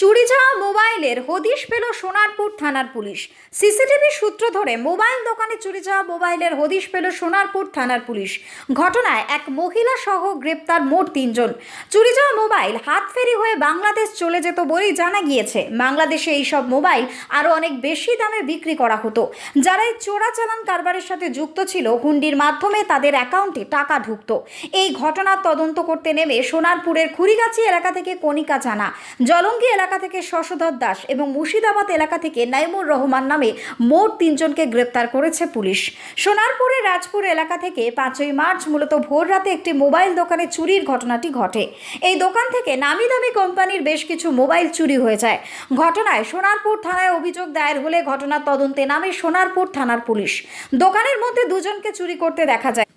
চুরি যাওয়া মোবাইলের হদিশ পেল সোনারপুর থানার পুলিশ। সিসিটিভি সূত্র ধরে মোবাইল দোকানে চুরি যাওয়া মোবাইলের হদিশ পেল সোনারপুর থানার পুলিশ। ঘটনায় এক মহিলা সহ গ্রেপ্তার মোট তিনজন। চুরি যাওয়া মোবাইল হাত ফেরি হয়ে বাংলাদেশ চলে যেত বলেই জানা গিয়েছে। বাংলাদেশে এই সব মোবাইল আরও অনেক বেশি দামে বিক্রি করা হতো। যারা এই চোরাচালান কারবারের সাথে যুক্ত ছিল, হুন্ডির মাধ্যমে তাদের অ্যাকাউন্টে টাকা ঢুকতো। এই ঘটনার তদন্ত করতে নেমে সোনারপুরের খুরিগাছি এলাকা থেকে কণিকা জানা। জলঙ্গি এলাকা থেকে শশধর দাস এবং মুর্শিদাবাদ এলাকা থেকে নাইমুর রহমান নামে মোট তিনজনকে গ্রেপ্তার করেছে পুলিশ। সোনারপুরের রাজপুর এলাকা থেকে পাঁচই মার্চ মূলত ভোর রাতে একটি মোবাইল দোকানে চুরির ঘটনাটি ঘটে। এই দোকান থেকে নামি দামি কোম্পানির বেশ কিছু মোবাইল চুরি হয়ে যায়। ঘটনায় সোনারপুর থানায় অভিযোগ দায়ের হলে ঘটনার তদন্তে নামে সোনারপুর থানার পুলিশ। দোকানের মধ্যে দুজনকে চুরি করতে দেখা যায়।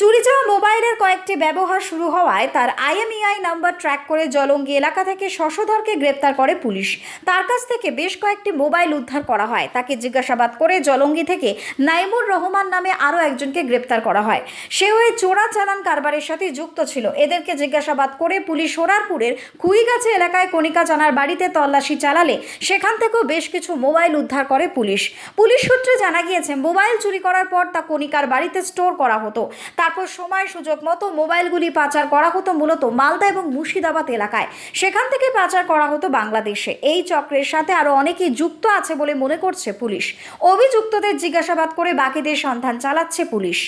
চুরি যাওয়া মোবাইলের কয়েকটি ব্যবহার শুরু হওয়ায় তার আইএমইআই নাম্বার ট্র্যাক করে জলঙ্গি এলাকা থেকে শশধরকে গ্রেপ্তার করে পুলিশ। তার কাছ থেকে বেশ কয়েকটি মোবাইল উদ্ধার করা হয়। তাকে জিজ্ঞাসাবাদ করে জলঙ্গি থেকে নাইমুর রহমান নামে আরও একজনকে গ্রেপ্তার করা হয়। সেও এই চোরা চালান কারবারের সাথে যুক্ত ছিল। এদেরকে জিজ্ঞাসাবাদ করে পুলিশ সোনারপুরের কুইগাছি এলাকায় কণিকা জানার বাড়িতে তল্লাশি চালালে সেখান থেকেও বেশ কিছু মোবাইল উদ্ধার করে পুলিশ। পুলিশ সূত্রে জানা গিয়েছে, মোবাইল চুরি করার পর তা কণিকার বাড়িতে স্টোর করা হতো। তারপর সময় সুযোগ মতো মোবাইলগুলি পাচার করা হতো মূলত মালদা এবং মুর্শিদাবাদ এলাকায়। সেখান থেকে পাচার করা হতো বাংলাদেশে। এই চক্রের সাথে আরও অনেকেই যুক্ত আছে বলে মনে করছে পুলিশ। অভিযুক্তদের জিজ্ঞাসাবাদ করে বাকিদের সন্ধান চালাচ্ছে police.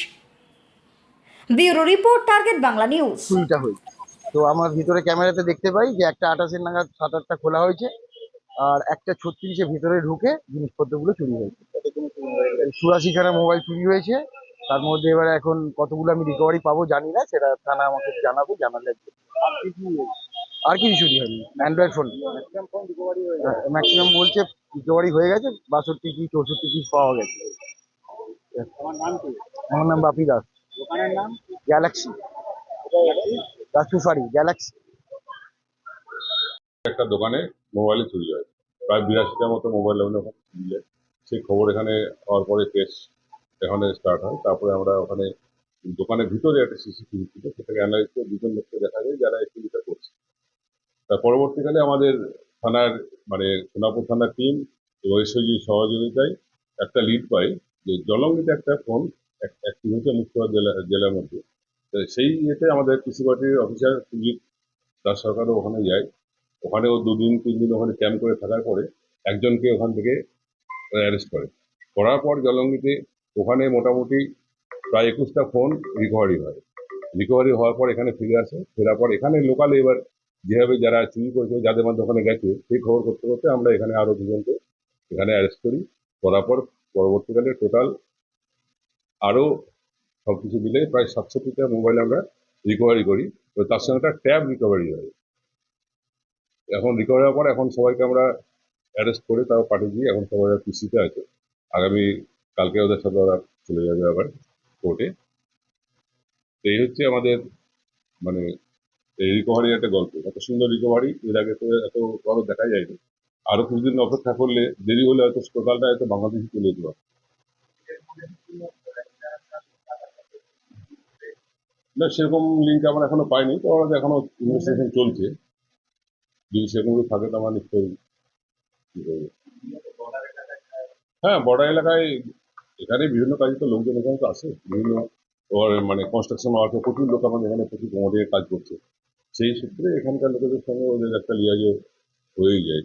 Bureau report, target Bangla news. তো আমার ভিতরে ক্যামেরাতে দেখতে পাই যে একটা আঠাশের নাগাদ শাটারটা খোলা হয়েছে আর একটা ছত্রিশে ভিতরে ঢুকে জিনিসপত্রগুলো চুরি হয়েছে। চুরাশি খানা মোবাইল চুরি হয়েছে। তার মধ্যে এবার এখন কতগুলো আমি রিকভারি পাবো জানি না সেটা থানা আমাকে জানাবে জানালে আর কিছু চুরি হয়নি অ্যান্ড্রয়েড ফোন ম্যাক্সিমাম বলছে রিকভারি হয়ে গেছে বাষট্টি কি চৌষট্টি পিস পাওয়া গেছে। আমার নাম বাপি দাস। গ্যালাক্সি রাজপুরফাড়ি গ্যালাক্সি একটা দোকানে মোবাইলে চুরি হয়। প্রায় বিরাশিটার মতো মোবাইল ওখানে চুরি যায় সেই খবর এখানে হওয়ার পরে কেস এখানে স্টার্ট হয়। তারপরে আমরা ওখানে দোকানের ভিতরে একটা সিসিটিভি ছিল, সেটাকে অ্যানালাইজ করে দুজন লোককে দেখা যায় যারা এই করছে। তার পরবর্তীকালে আমাদের থানার মানে সোনাপুর থানার টিম এবং এসওজির সহযোগিতায় একটা লিড পাই যে জলঙ্গিতে একটা ফোন অ্যাক্টিভ হয়েছে মুর্শিদাবাদ জেলা, জেলার মধ্যে। তো সেই ইয়েতে আমাদের কৃষি পার্টির অফিসার সুজিত দাস সরকারও ওখানে যায়। ওখানেও দুদিন তিন দিন ওখানে ক্যাম্প করে থাকার পরে একজনকে ওখান থেকে অ্যারেস্ট করে। করার পর জলঙ্গিতে ওখানে মোটামুটি প্রায় একুশটা ফোন রিকভারি হয়। রিকভারি হওয়ার পর এখানে ফিরে আসে। ফেরার পর এখানে লোকালে এবার যেভাবে যারা চুরি করেছে, যাদের মধ্যে ওখানে গেছে, সেই খবর করতে করতে আমরা এখানে আরও দুজনকে এখানে অ্যারেস্ট করি। করার পর পরবর্তীকালে টোটাল আরও সব কিছু মিলে প্রায় সাতষট্টিটা মোবাইল আমরা রিকভারি করি। তো তার সঙ্গে একটা ট্যাব রিকভারি হয়। এখন রিকভারি হওয়ার পর এখন সবাইকে আমরা অ্যারেস্ট করে তাও পাঠিয়ে দিই এখন সবাই পিসিতে আছে। আগামী কালকে ওদের সাথে ওরা চলে যাবে আবার কোর্টে তো এই হচ্ছে আমাদের মানে এই রিকভারির একটা গল্প। এত সুন্দর রিকভারি এর আগে তো এত বড় দেখা যায়নি। আরও কিছুদিন অপেক্ষা করলে দেরি হলে হয়তো টোটালটা হয়তো বাংলাদেশে চলে যেতে পারে না, সেরকম লিঙ্ক আমরা এখনও পাইনি, তো আমাদের এখনও ইনভেস্টিগেশন চলছে। যদি সেরকম থাকে তো আমরা নিশ্চয়ই। হ্যাঁ বর্ডার এলাকায় এখানে বিভিন্ন কাজে তো লোকজন এখানে তো আসে বিভিন্ন ওর মানে কনস্ট্রাকশন ওয়ার্কে প্রচুর লোক আমাদের এখানে প্রচুর কোমোডের কাজ করছে। সেই সূত্রে এখানকার লোকেদের সঙ্গে ওদের একটা লিয়াজও হয়েই যায়।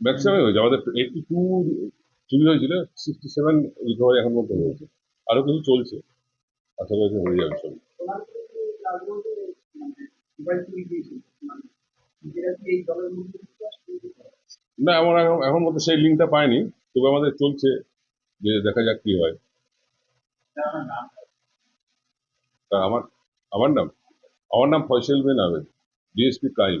ম্যাক্সিমাম হয়েছে আমাদের এইটটি টু চুরি হয়েছিল সিক্সটি সেভেন রিকভারি এখন মধ্যে হয়েছে আরও কিছু চলছে। আশা করি হয়ে যাবে। সব না আমার এখন মধ্যে সেই লিঙ্কটা পাইনি, তবে আমাদের চলছে, যে দেখা যাক কি হয়। আমার আমার নাম আমার নাম ফয়সল বিন আবেদ ডিএসপি ক্রাইম